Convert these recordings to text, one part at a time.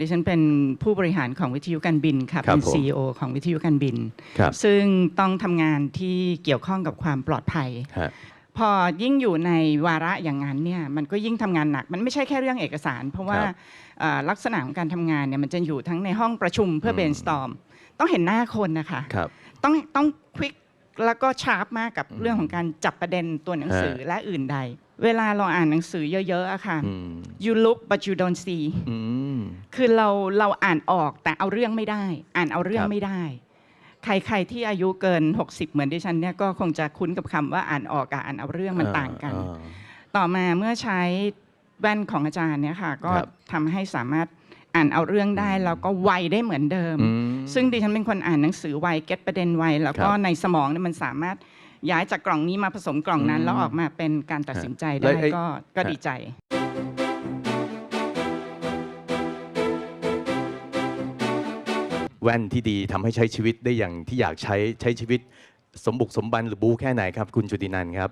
ดิฉันเป็นผู้บริหารของวิทยุการบินค่ะครับเป็นผม CEO ของวิทยุการบินครับซึ่งต้องทำงานที่เกี่ยวข้องกับความปลอดภัยฮะพอยิ่งอยู่ในวาระอย่างนั้นเนี่ยมันก็ยิ่งทำงานหนัก มันไม่ใช่แค่เรื่องเอกสาร เพราะว่าครับเอ่อลักษณะของการทำงานเนี่ยมันจะอยู่ทั้งในห้องประชุมเพื่อม brainstorm ต้องเห็นหน้าคนนะคะครับต้องต้องควิกแล้วก็ชาร์ปมากกับอืมเรื่องของการจับประเด็นตัวหนังสือฮะและอื่นใด เวลาเราอ่านหนังสือเยอะๆอะค่ะอืม you look but you don't see อืมคือเราเราอ่านออกแต่เอาเรื่องไม่ได้ อ่านเอาเรื่องครับไม่ได้ ใครๆที่อายุเกิน 60 เหมือนดิฉันเนี่ยก็คงจะคุ้นกับคำว่าอ่านออกกับอ่านเอาเรื่องมันต่างกันอ่าต่อมาเมื่อใช้แว่นของอาจารย์เนี่ยค่ะ ก็ครับทำให้สามารถอ่านเอาเรื่องได้อืมแล้วก็ไวได้เหมือนเดิมอืมซึ่งดิฉันเป็นคนอ่านหนังสือไวเก็ตประเด็นไวแล้วก็ครับในสมองเนี่ยมันสามารถ ย้ายจากกล่องนี้มาผสมกล่องนั้นอืมแล้วออกมาเป็นการตัดสินใจแล้ได้วไอ้ ก็ก็ฮะดีใจ แว่นที่ดีทำให้ใช้ชีวิตได้อย่างที่อยากใช้ใช้ชีวิตสมบุกสมบันหรือบูแค่ไหนครับ คุณจุตินันท์ครับ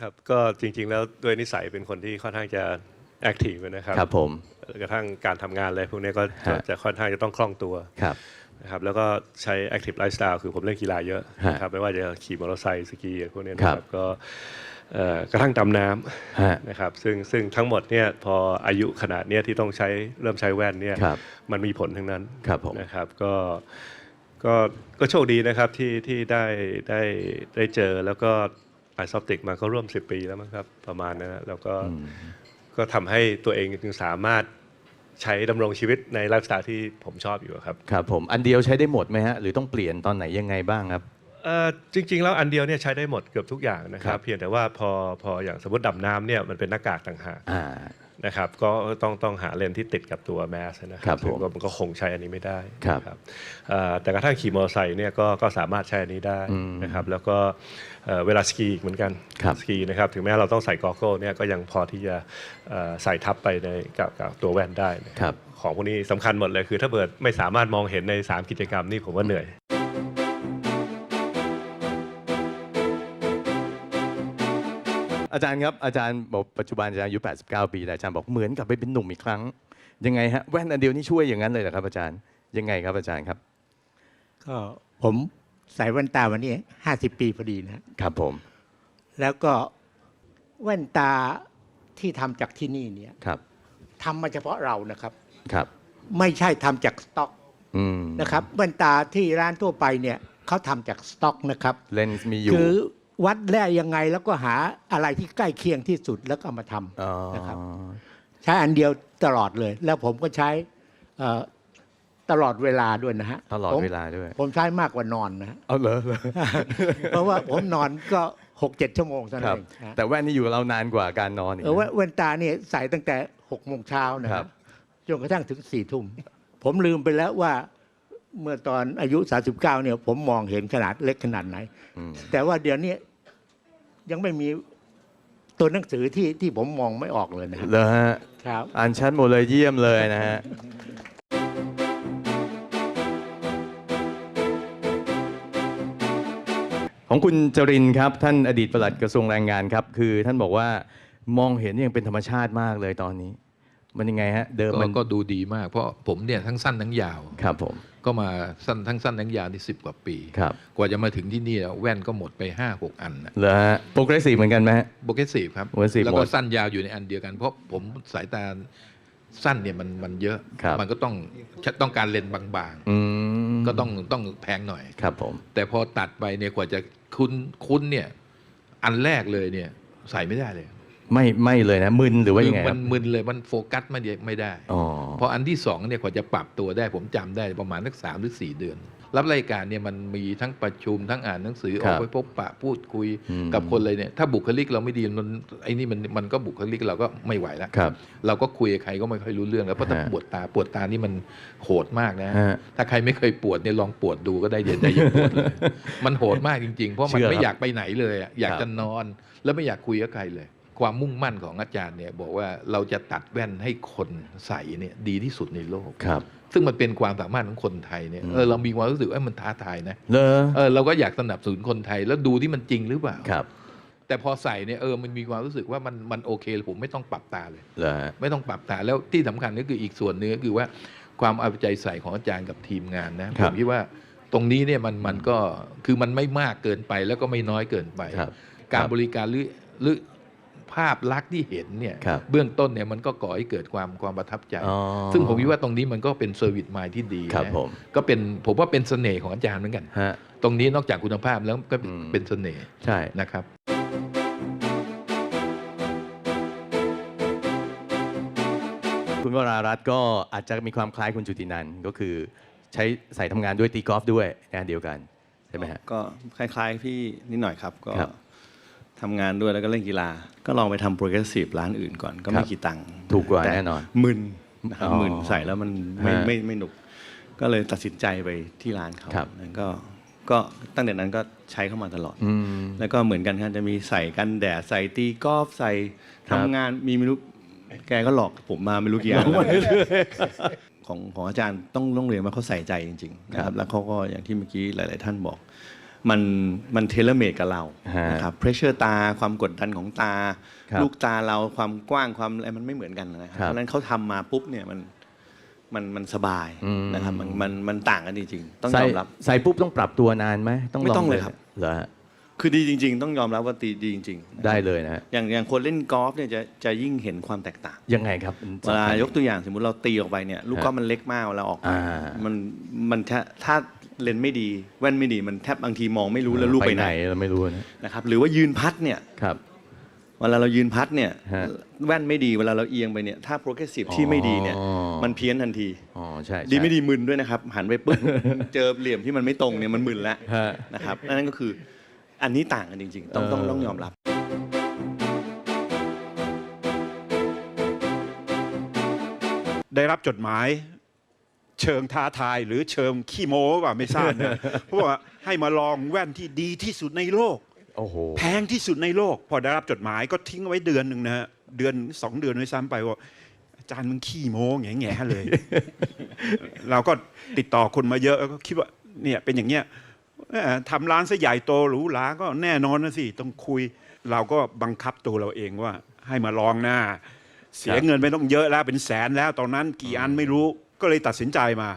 ครับก็จริง ๆ แล้วด้วยนิสัยเป็นคนที่ค่อนข้างจะแอคทีฟนะครับครับผม กระทั่งการทำงานอะไรพวกนี้ก็จะฮะ จะค่อนข้างจะต้องคล่องตัว ครับ นะครับแล้วก็ใช้แอคทีฟไลฟ์สไตล์คือผมเล่นกีฬาเยอะฮะนะครับไม่ว่าจะขี่มอเตอร์ไซค์สกีอะไรพวกนี้นะคครัรับบก็เอ่อกระทั่งดำน้ำฮะนะครับซึ่งซึ่งทั้งหมดเนี่ยพออายุขนาดเนี้ยที่ต้องใช้เริ่มใช้แว่นเนี่ยครับมันมีผลทั้งนั้นครับผมนะครับก็ก็ก็โชคดีนะครับที่ที่ได้ได้ได้เจอแล้วก็ไอซอปติกมาก็ร่วม 10 ปีแล้วมั้งครับประมาณนั้นนะแล้วก็อืมก็ทำให้ตัวเองจึงสามารถ ใช้ดำรงชีวิตในไลฟ์สไตล์ที่ผมชอบอยู่ครับครับผมอันเดียวใช้ได้หมดไหมฮะหรือต้องเปลี่ยนตอนไหนยังไงบ้างครับ เอ่อจริง ๆ แล้วอันเดียวเนี่ยใช้ได้หมดเกือบทุกอย่างนะคครัรับ บ เพียงแต่ว่าพอพออย่างสมมติดำน้ำเนี่ยมันเป็นหน้ากากต่างหาก อ่า นะครับก็ต้องต้องหาเลนส์ที่ติดกับตัวแมสนะคครัรับบผมซึ่งก็มันก็คงใช้อันนี้ไม่ได้ครับนะเอ่อแต่กระทั่งขี่มอเตอร์ไซค์เนี่ยก็ก็สามารถใช้อันนี้ได้อืมนะครับแล้วก็เอ่อเวลาสกีอีกเหมือนกันครับสกีนะครับถึงแม้เราต้องใส่กอ g เกิลเนี่ยก็ยังพอที่จะเอ่อใส่ทับไปในกับกับตัวแว่นได้นะครับ ของพวกนี้สำคัญหมดเลยคือถ้าเกิดไม่สามารถมองเห็นใน 3 กิจกรรมนี่ผมว่าเหนื่อย อาจารย์ครับอาจารย์บอกปัจจุบันอาจารย์อายุ 89 ปีแต่อาจารย์บอกเหมือนกลับไปเป็นหนุ่มอีกครั้ง ยังไงฮะแว่นอันเดียวนี่ช่วยอย่างนั้นเลยเหรอครับ อาจารย์ยังไงครับอาจารย์ครับ ก็ผมใส่แว่นตาวันนี้ห้าสิบปีพอดีนะครับผม แล้วก็แว่นตาที่ทำจากที่นี่เนี่ยครับทำมาเฉพาะเรานะครับครับ ไม่ใช่ทำจากสต็อกอืมนะครับแว่นตาที่ร้านทั่วไปเนี่ยเขาทำจากสต็อกนะครับเลนส์มีอยู่คือ วัดได้ยังไงแล้วก็หาอะไรที่ใกล้เคียงที่สุดแล้วก็เอามาทำอ๋อนะครับ ใช้อันเดียวตลอดเลย แล้วผมก็ใช้เอ่อตลอดเวลาด้วยนะฮะตลอดผมเวลาด้วย ผมใช้มากกว่านอนนะฮะเอาเหรอเหรอเพราะว่าผมนอนก็หกเจ็ดชั่วโมงเท่าคนั้รันบเองฮะแต่แว่นนี่อยู่กับเรานานกว่าการนอนอีกเออแว่นะนแว่นตาเนี่ยใส่ตั้งแต่หกโมงเช้านะคครัรับบจนกระทั่งถึงสี่ทุ่มผมลืมไปแล้วว่าเมื่อตอนอายุ 39 เนี่ย ผมมองเห็นขนาดเล็กขนาดไหนอืมแต่ว่าเดี๋ยวนี้ ยังไม่มีตัวหนังสือที่ที่ผมมองไม่ออกเลยนะครับเหรอฮะครับ อ่านชัดหมดเลยเยี่ยมเลยนะฮะของคุณจรินทร์ครับ ท่านอดีตปลัดกระทรวงแรงงานครับ คือท่านบอกว่ามองเห็นยังเป็นธรรมชาติมากเลยตอนนี้ มันยังไงฮะเดิมก็มันก็ดูดีมาก เพราะผมเนี่ยทั้งสั้นทั้งยาวครับผมก็มาสั้นทั้งสั้นทั้งยาวที่สิบกว่าปีครับกว่าจะมาถึงที่นี่อะแว่นก็หมดไปห้าหกอันนะเหรอฮะโปรเกรสซีฟเหมือนกันไหมฮะโบเกสีครับ Progressive แล้วหก็มดสั้นยาวอยู่ในอันเดียวกันเพราะผมสายตาสั้นเนี่ยมันมันเยอะครับมันก็ต้องต้องการเลนส์บางอืมๆก็ต้องต้องแพงหน่อยครับผม แต่พอตัดไปเนี่ยกว่าจะคุ้นคุ้นเนี่ย อันแรกเลยเนี่ย ใส่ไม่ได้เลย ไม่ไม่เลยนะมึนหรือว่าคืยังไงคมัรับ นมึนเลยมันโฟกัสไม่ได้ไม่ได้ อ๋อ พออันที่สองเนี่ยกว่าจะปรับตัวได้ผมจำได้ประมาณสักสามหรือสี่เดือน รับรายการเนี่ยมันมีทั้งประชุมทั้งอ่านหนังสือคอรัอบกไปพบปะพูดคุยอืม กับคนเลยเนี่ยถ้าบุคลิกเราไม่ดีมันไอ้นี่มันมันก็บุคลิกเราก็ไม่ไหวแล้ว ครับ เราก็คุยกับใครก็ไม่ค่อยรู้เรื่องแล้วเพราะถ้าฮะปวดตาปวดตานี่มันโหดมากนะ ฮะถ้าใครไม่เคยปวดเนี่ยลองปวดดูก็ได้เดี๋ยวจะยิ่งปวดเลยมันโหดมากจริงๆ เพราะมันเชื่อครับไม่อยากไปไหนเลยอะอยากครับ จะนอนแล้วไม่อยากคุยกับใครเลย ความมุ่งมั่นของอาจารย์เนี่ยบอกว่าเราจะตัดแว่นให้คนใส่เนี่ยดีที่สุดในโลกครับซึ่งมันเป็นความสามารถของคนไทยเนี่ยอืมเออเรามีความรู้สึกว่ามันท้าทายนะเลอเออเราก็อยากสนับสนุนคนไทยแล้วดูที่มันจริงหรือเปล่าครับ แต่พอใส่เนี่ยเออมันมีความรู้สึกว่ามันมันโอเคเลยผมไม่ต้องปรับตาเลยเหรอฮะไม่ต้องปรับตาแล้วที่สำคัญก็คืออีกส่วนหนึงก็คือว่าความเอาใจใส่ของอาจารย์กับทีมงานนะคผรับมคิดว่าตรงนี้เนี่ยมันมันก็คือมันไม่มากเกินไปแล้วก็ไม่น้อยเกินไปครับการครับบริการหรือหรือ ภาพลักษณ์ที่เห็นเนี่ยครับเบื้องต้นเนี่ยมันก็ก่อให้เกิดความความประทับใจอ๋อซึ่งผมคิดว่าตรงนี้มันก็เป็นเซอร์วิสมายที่ดีครับนะผมก็เป็นผมว่าเป็นเสน่ห์ของอาจารย์เหมือนกันฮะตรงนี้นอกจากคุณภาพแล้วก็อืมเป็นเสน่ห์ใช่นะครับคุณวรารัตน์ก็อาจจะมีความคล้ายคุณจุตินันท์ก็คือใช้ใส่ทำงานด้วยตีกอล์ฟด้วยงานเดียวกัน ใช่ไหมฮะก็คล้าย ๆ พี่นิดหน่อยครับก็ครับ ทำงานด้วยแล้วก็เล่นกีฬา ก็ลองไปทำโปรเกรสซีฟร้านอื่นก่อน ก็คไม่รับกี่ตังค์ถูกกว่าต่แน่นอนมึนนะครับอ๋อมึนใส่แล้วมันไม่ฮะไม่ไม่หนุก ก็เลยตัดสินใจไปที่ร้านเขาครับแล้วก็ก็ตั้งแต่นั้นก็ใช้เข้ามาตลอดอืมแล้วก็เหมือนกันครับจะมีใส่กันแดดใส่ตีกอล์ฟใส่ครัทำบงานมีไม่รู้แกก็หลอกผมมาไม่รู้กี่อันแล้วของของอาจารย์ต้องต้องเรียนว่าเขาใส่ใจจริงๆนะครับแล้วเขาก็อย่างที่เมื่อกี้หลาย ๆ ท่านบอก มันมันเทเลเมดกับเราฮะนะครับเพรสเชอร์ตาความกดดันของตาครับลูกตาเราความกว้างความอะไรมันไม่เหมือนกันนะครับครับเพราะฉะนั้นเขาทำมาปุ๊บเนี่ยมันมันมันสบายอืมนะครับมันมันมันต่างกันจริงๆต้องใส่ยอมรับใส่ปุ๊บต้องปรับตัวนานไหมต้องไม่ต้องงเลยครับเหรอฮะคือดีจริง ๆ ต้องยอมรับว่าตีดีจริงๆนะครับได้เลยนะฮะอย่างอย่างคนเล่นกอล์ฟเนี่ยจะจะยิ่งเห็นความแตกต่าง ยังไงครับเวลายกตัวอย่างสมมติเราตีออกไปเนี่ยลูกกอล์ฟมันเล็กมากเวลาออกมาอ่ามันมันถ้าถ้า เลนส์ไม่ดี แว่นไม่ดีมันแทบบางทีมองไม่รู้แล้วลูกไปไหนเราไม่รู้นะนะครับหรือว่ายืนพัดเนี่ยครับเวลาเรายืนพัดเนี่ยฮะแว่นไม่ดีเวลาเราเอียงไปเนี่ยถ้าโปรเกรสซีฟที่ไม่ดีเนี่ยอ๋อมันเพี้ยนทันทีอ๋อใช่ใช่ดีไม่ดีมึนด้วยนะครับ หันไปปุ๊บเจอเหลี่ยมที่มันไม่ตรงเนี่ยมันมึนแล้วฮะนะครับนั่นก็คืออันนี้ต่างกันจริง ๆ ต้องต้องเออต้องยอมรับได้รับจดหมาย เชิงท้าทายหรือเชิงขี้โม้ว่าไม่ทราบนะเพราะว่าให้มาลองแว่นที่ดีที่สุดในโลกโอ้โหแพงที่สุดในโลก พอได้รับจดหมายก็ทิ้งเอาไว้เดือนหนึ่งนะฮะเดือนสองเดือนด้วยซ้ำไปว่าอาจารย์มึงขี้โม้แง่แง่ๆเลย เราก็ติดต่อคนมาเยอะก็คิดว่าเนี่ยเป็นอย่างเงี้ยเอ่อทำร้านซะใหญ่โตหรูหราก็แน่นอนนะสิต้องคุย เราก็บังคับตัวเราเองว่า ให้มาลองหน้า เสียเงินไปต้องเยอะแล้วเป็นแสนแล้วตอนนั้นกี่อันไม่รู้ ก็เลยตัดสินใจมา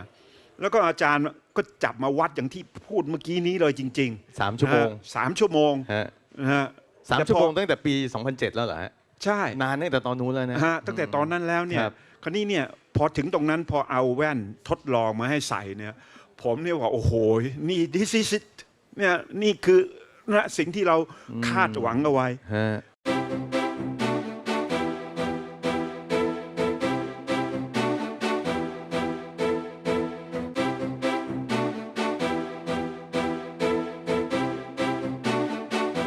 แล้วก็อาจารย์ก็จับมาวัดอย่างที่พูดเมื่อกี้นี้เลยจริงๆสามชั่วโมงนะฮะสามชั่วโมงฮะนะฮะสามแต่พอชั่วโมงตั้งแต่ปี 2007 แล้วเหรอฮะใช่นานตั้งแต่ตอนนู้นแล้วนะฮะตั้งแต่ตอนนั้นแล้วเนี่ยครับคราวนี้เนี่ยพอถึงตรงนั้นพอเอาแว่นทดลองมาให้ใส่เนี่ยผมเนี่ยว่าโอ้โหนี่ this is it เนี่ยนี่คือนะสิ่งที่เราคาดหวังเอาไว้ฮะ